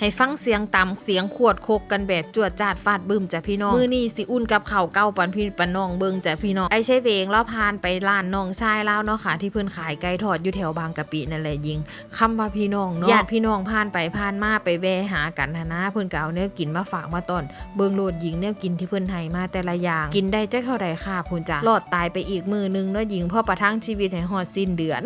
ให้ฟังเสียงต่ำเสียงขวดโคกกันแบบจวดจาดฟาดบึ้มจ้ะพี่น้อง มือนี่สิอุ่นกับข่าวเก้าปันพี่ปันน้องเบิงจ้ะพี่น้อง ไอ้ใช่เวงแล้วพานไปร้านน้องชายแล้วเนาะค่ะ ที่เพิ่นขายไก่ทอดอยู่แถวบางกะปินั่นแหละยิงคำว่าพี่น้องเนาะญาติพี่น้องพานไปพานมาไปแวะหากันนะนะเพิ่นก็เอาแนวกินมาฝากมาต้อน เบิงโลดหญิงแนวกินที่เพิ่นให้มาแต่ละอย่าง กินได้จักเท่าใดค่ะพุ่นจ้ะรอดตายไปอีกมือนึงเนาะหญิงพ่อประทังชีวิตให้ฮอดสิ้นเดือน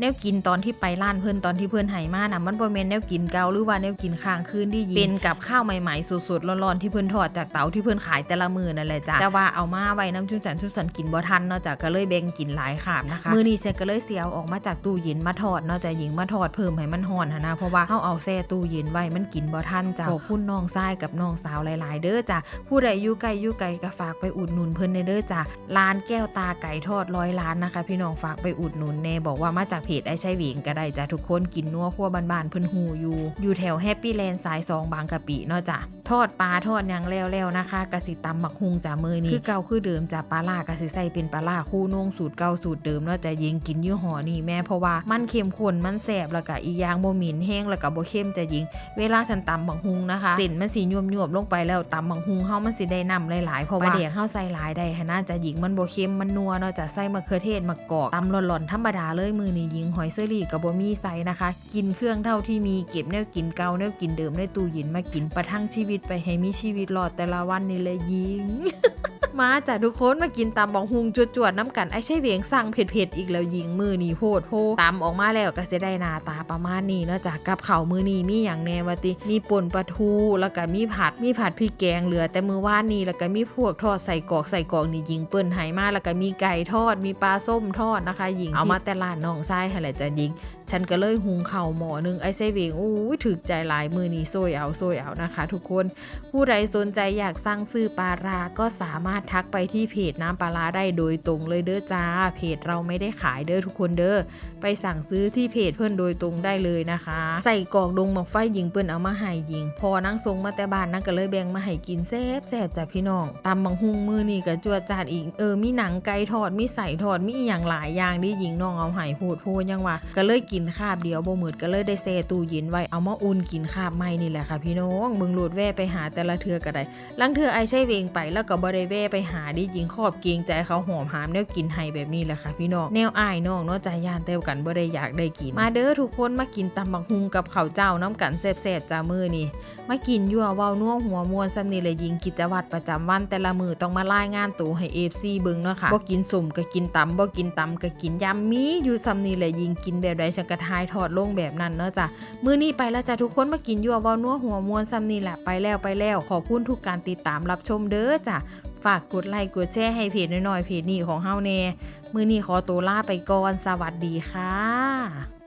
แนวกินตอนที่ไปร้านเพิ่นตอนที่เพิ่นให้มาน่ะมันบ่แม่นแนวกินเก่าหรือว่าแนวกินค้างคืนที่ยิงเป็นกับข้าวใหม่ๆสดๆร้อนๆที่เพิ่นทอดจากเตาที่เพิ่นขายแต่ละมื้อนั่นแหละจ้ะแต่ว่าเอามาไว้น้ำจุนจันจุนสันกินบ่ทันเนาะจ้ะก็เลยแบ่งกินหลายขาบนะคะมื้อนี้เซก็เลยเสียเอาออกมาจากตู้เย็นมาทอดเนาะจ้ะหญิงมาทอดเพิ่มให้มันร้อนหันนะเพราะว่าเฮาเอาแช่ตู้เย็นไว้มันกินบ่ทันจ้ะขอบคุณน้องชายกับน้องสาวหลายๆ เด้อจ้ะผู้ใดอยู่ไกลอยู่ไกลก็ฝากไปอุดหนุนเพิ่นเด้อจ้ะร้านแก้วตาไก่ทอดร้อยล้านนะคะ พี่น้องฝากไปอุดหนุนแน่บอกว่ามาจากเพจไอ้ใช่หวิงก็ได้จ้ะทุกคนกินนัวขั้วบ้านๆเพิ่นหูอยู่ อยู่แถวแฮปปี้แลนด์สายสองบางกะปิเนาะจ้ะทอดปลาทอดหยังแล้วๆนะคะกะสิตำหมักฮุงจ้ะมือนี้คือเก่าคือเดิมจ้ะปลาล่ากะสิใส่เป็นปลาล่าคู่นุ่งสูตรเก่าสูตรเดิมเนาะจ้ะยิงกินยี่ห้อนี่แม่เพราะว่ามันเข้มข้นมันแสบแล้วก็อีกอย่างบ่หมิ่นแห้งแล้วก็บ่เข้มจ้ะยิง เวลาฉันตำบักฮุงนะคะเส้นมันสียวมยวบๆลงไปแล้วตำบักฮุงเฮามันสิได้น้ำหลายๆเพราะว่าเด็กเฮาใส่หลายได้หนน่าจะหญิงมันบ่เค็มมันนัวเนาะจ้ะใส่มะเขือเทศมะกอกตำหล่อนๆธรรมดาเลยมือนี้หญิงหอยเซอรี่กับบ่มีใส่นะคะ กินเครื่องเท่าที่มีเก็บแนวกินเกาแนวกินเดิมในตู้เย็นมากินประทังชีวิตไปให้มีชีวิตรอดแต่ละวันนี่เลยยิง มาจ้ะทุกคนมากินตำบักฮุงจวดๆน้ำกันไอ้ใช่เวียงสั่งเผ็ดๆอีกแล้วยิงมือนี่โพดโพตำออกมาแล้วก็จะได้หน้าตาประมาณนี้เนาะจ้ะกับข้าวมือนีมีอย่างแนวติ มีป่นปลาทูแล้วก็มีผัดมีผัดพริกแกงเหลือ แต่มือว่านนี่แล้วก็มีพวกทอดใส่กอกใส่กอกนี่ยิงเปิ้นไหมาแล้วก็มีไก่ทอดมีปลาส้มทอดนะคะยิงเอามาแต่ร้านน้องชายค่ะแหละจ้ะยิงฉันก็เลยหุงเข้าหมอหนึงไอ้ไส้เวงอู้ยถึกใจหลายมือนี้โซยเอาโซยเอานะคะ ทุกคนผู้ใดสนใจอยากสั่งซื้อปลาราก็สามารถทักไปที่เพจน้ำปลาร้าได้โดยตรงเลยเด้อจ้า เพจเราไม่ได้ขายเด้อทุกคนเด้อไปสั่งซื้อที่เพจเพื่อนโดยตรงได้เลยนะคะ ใส่กอกดงหมอกไฟยิงเปิ้นเอามาให้ยิง พอนั่งทรงมาแต่บ้านนั่งก็เลยแบ่งมาให้กินแซ่บแซ่บจ้ะพี่น้องตำบังฮุงมือนี่ก็จวดจาดอีกเออมีหนังไก่ทอดมีใส่ทอดมีอย่างหลายอย่างที่ยิงน้องเอาให้โพดโพดยังว่าก็เลยกินินคาบเดียวบ่มืดก็เลยได้แซ่ตู้เย็นไว้เอามาอุ่นกินคาบใหม่นี่แหละค่ะพี่น้องเบิ่งโหลดแว่ไปหาแต่ละเทือก็ได้ลังเทือไอใช่เวงไปแล้วก็บ่ได้แว่ไปหาดิยิงขอบเกรงใจเขาหอมหามแนวกินให้แบบนี้แหละค่ะพี่น้องแนวอายน้องเนาะใจย่านเต้วกันบ่ได้อยากได้กิน มาเด้อทุกคนมากินตำบักฮุงกับข้าวเจ้าน้ำกันแซ่บๆจ้ามือนี่มากินยั่วเว้านัวหัวมวนซำนีเลยยิงกิจวัตรประจำวันแต่ละมือต้องมารายงานตัวให้ FC เบิ่งเนาะค่ะบ่กินสุ่มก็กินตำบ่กินตำก็กินยำมีอยู่ซำนีเลยยิงกินแบบใดฉันก็ทายถอดลงแบบนั้นเนาะจ้ะมื้อนี้ไปแล้วจ้ะทุกคนมากินยั่วเว้านัวหัวมวนซ้ำนี่แหละไปแล้วไปแล้ว ขอบคุณทุกการติดตามรับชมเด้อจ้ะฝากกดไลค์กดแชร์ให้เพจน้อยๆเพจนี้ของเฮาแน่มื้อนี้ขอตัวลาไปก่อนสวัสดีค่ะ